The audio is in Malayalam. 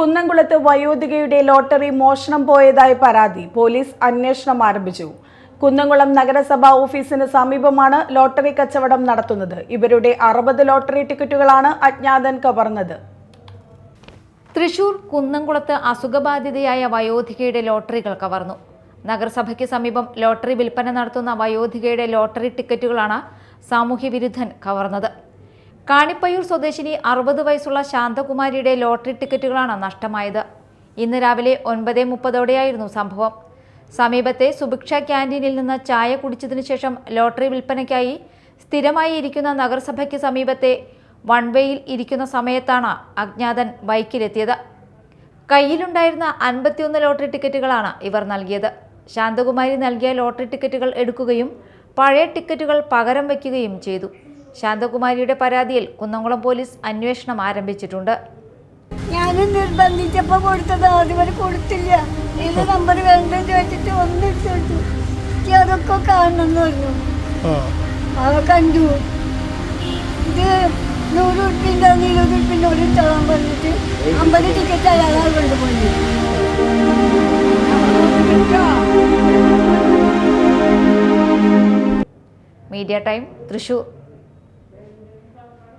കുന്നംകുളത്ത് വയോധികയുടെ ലോട്ടറി മോഷണം പോയതായി പരാതി. പോലീസ് അന്വേഷണം ആരംഭിച്ചു. കുന്നംകുളം നഗരസഭാ ഓഫീസിന് സമീപമാണ് ലോട്ടറി കച്ചവടം നടത്തുന്നത്. ഇവരുടെ അറുപത് ലോട്ടറി ടിക്കറ്റുകളാണ് അജ്ഞാതൻ കവർന്നത്. തൃശൂർ കുന്നംകുളത്ത് അസുഖബാധിതയായ വയോധികയുടെ ലോട്ടറികൾ കവർന്നു. നഗരസഭയ്ക്ക് സമീപം ലോട്ടറി വിൽപ്പന നടത്തുന്ന വയോധികയുടെ ലോട്ടറി ടിക്കറ്റുകളാണ് സാമൂഹ്യവിരുദ്ധൻ കവർന്നത്. കാണിപ്പയ്യൂർ സ്വദേശിനി അറുപത് വയസ്സുള്ള ശാന്തകുമാരിയുടെ ലോട്ടറി ടിക്കറ്റുകളാണ് നഷ്ടമായത്. ഇന്ന് രാവിലെ ഒൻപത് മുപ്പതോടെയായിരുന്നു സംഭവം. സമീപത്തെ സുഭിക്ഷ ക്യാന്റീനിൽ നിന്ന് ചായ കുടിച്ചതിനു ശേഷം ലോട്ടറി വിൽപ്പനയ്ക്കായി സ്ഥിരമായി ഇരിക്കുന്ന നഗരസഭയ്ക്ക് സമീപത്തെ വൺ വേയിൽ ഇരിക്കുന്ന സമയത്താണ് അജ്ഞാതൻ ബൈക്കിലെത്തിയത്. കയ്യിലുണ്ടായിരുന്ന അൻപത്തിയൊന്ന് ലോട്ടറി ടിക്കറ്റുകളാണ് ഇവർ നൽകിയത്. ശാന്തകുമാരി നൽകിയ ലോട്ടറി ടിക്കറ്റുകൾ എടുക്കുകയും പഴയ ടിക്കറ്റുകൾ പകരം വയ്ക്കുകയും ചെയ്തു. ശാന്തകുമാരിയുടെ പരാതിയിൽ കുന്നംകുളം പോലീസ് അന്വേഷണം ആരംഭിച്ചിട്ടുണ്ട്. ഞാൻ നിർബന്ധിച്ചപ്പോ കൊടുത്തത് അതുവരെ കൊടുത്തില്ല. നമ്പർ വേണ്ടത് വെച്ചിട്ട് കൊടുത്തു. അതൊക്കെ പറഞ്ഞു. അവ കണ്ടു. ഇത് നൂറ് ഉറുപ്പിന്റെ ഇരുപത് ഉറുപ്പിന്റെ ഒരു ഇട്ടോളാൻ പറഞ്ഞിട്ട് അമ്പത് ടിക്കറ്റ് അയാളാ കൊണ്ടുപോയി മീഡിയ ടൈം തൃശൂർ.